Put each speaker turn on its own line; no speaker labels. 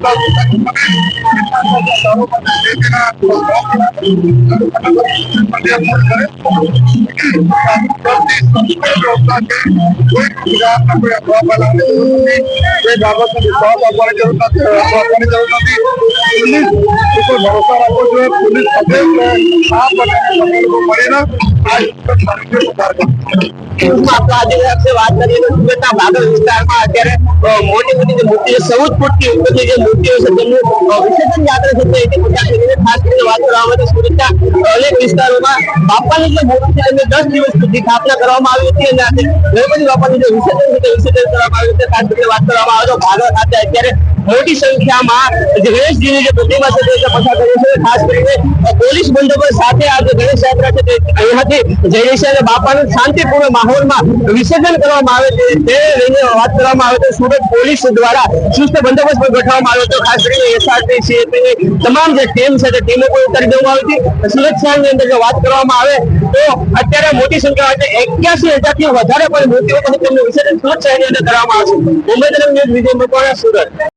बाबत तो में विश्वास रखवानी जरूरत रखवानी जरूरत पुलिस ऊपर भरोसा रखो जो है पुलिस सदैव साफ बनाने को पड़ेगा आज
આપણા જે વાત કરીએ તો સુરતના ભાગલ વિસ્તારમાં અત્યારે મોટી મોટી જે મૂર્તિઓ સૌજ પૂરતી બધી જે મૂર્તિઓ છે તેમનું વિસર્જન યાત્રા થતી ખાસ કરીને વાત કરવામાં તો સુરતના અનેક વિસ્તારોમાં બાપાની જે મૂર્તિ છે તેમને દસ દિવસ સુધી સ્થાપના કરવામાં આવી હતી અને આજે ગણપતિ બાપાનું જે વિસર્જન છે તે વિસર્જન કરવામાં આવ્યું છે ખાસ કરીને વાત કરવામાં આવે તો ભાગવત ખાતે અત્યારે મોટી સંખ્યામાં ગણેશજીની જે પ્રતિમા છે પસાર કર્યું છે ખાસ કરીને પોલીસ બંદોબસ્ત સાથે આ જે ગણેશ યાત્રા છે તે અહીંયાથી જઈ રહી શાંતિપૂર્ણ માહોલમાં વિસર્જન કરવામાં આવે છે તે લઈને વાત કરવામાં આવે તો સુરત પોલીસ દ્વારા ચુસ્ત બંદોબસ્ત પણ ગોઠવવામાં આવ્યો હતો ખાસ કરીને એસઆરટી સીએપીની તમામ જે ટીમ છે તે ટીમો પણ ઉતારી દેવામાં આવી હતી સુરત શહેરની અંદર જો વાત કરવામાં આવે તો અત્યારે મોટી સંખ્યા એટલે એક્યાસી હજારથી વધારે પણ મૃત્યુ તેમનું વિસર્જન સુરત શહેરની અંદર કરવામાં આવશે મુંબઈ તરફ ન્યૂઝ વિજય મકવાણા સુરત